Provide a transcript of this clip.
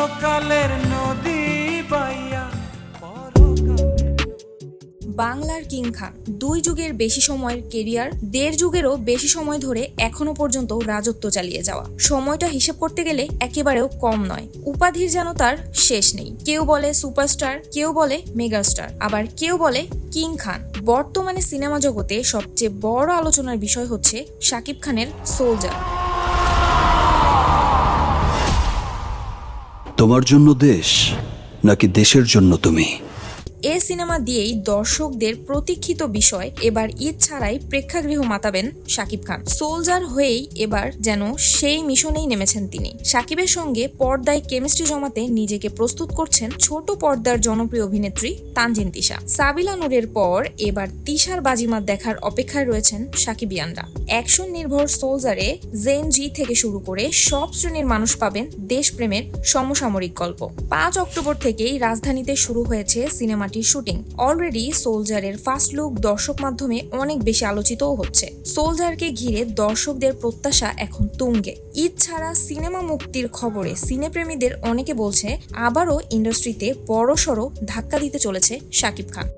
নদী বাইয়া বাংলার কিং খান দুই যুগের বেশি সময়ের কেরিয়ার, দেড় যুগেরও বেশি সময় ধরে এখনও পর্যন্ত রাজত্ব চালিয়ে যাওয়া। সময়টা হিসেব করতে গেলে একেবারেও কম নয়। উপাধির যেন তার শেষ নেই। কেউ বলে সুপারস্টার, কেউ বলে মেগাস্টার, আবার কেউ বলে কিং খান বর্তমানে সিনেমা জগতে সবচেয়ে বড় আলোচনার বিষয় হচ্ছে শাকিব খানের সোলজার। তোমার জন্য দেশ নাকি দেশের জন্য তুমি? এ সিনেমা দিয়েই দর্শকদের প্রতীক্ষিত বিষয় এবার ঈদ ছাড়াই প্রেক্ষাগৃহ মাতাবেন শাকিব খান। সোলজার হয়েই এবার যেন সেই মিশনেই নেমেছেন তিনি। শাকিবের সঙ্গে পর্দায় কেমিস্ট্রি জমাতে নিজেকে প্রস্তুত করছেন ছোট পর্দার জনপ্রিয় অভিনেত্রী তানজিন তিশা। সাবিলা নূরের পর এবার তিশার বাজিমাত দেখার অপেক্ষায় রয়েছেন সাকিবিয়ানরা। অ্যাকশন নির্ভর সোলজারে জেন জি থেকে শুরু করে সব শ্রেণির মানুষ পাবেন দেশপ্রেমের সমসাময়িক গল্প। পাঁচ অক্টোবর থেকেই রাজধানীতে শুরু হয়েছে সিনেমাটির শুটিং। অলরেডি সোলজারের ফার্স্ট লুক দর্শক মাধ্যমে অনেক বেশি আলোচিতও হচ্ছে। সোলজারকে ঘিরে দর্শকদের প্রত্যাশা এখন তুঙ্গে। ঈদ ছাড়া সিনেমা মুক্তির খবরে সিনেপ্রেমীদের অনেকে বলছে, আবারও ইন্ডাস্ট্রিতে বড়সড় ধাক্কা দিতে চলেছে শাকিব খান।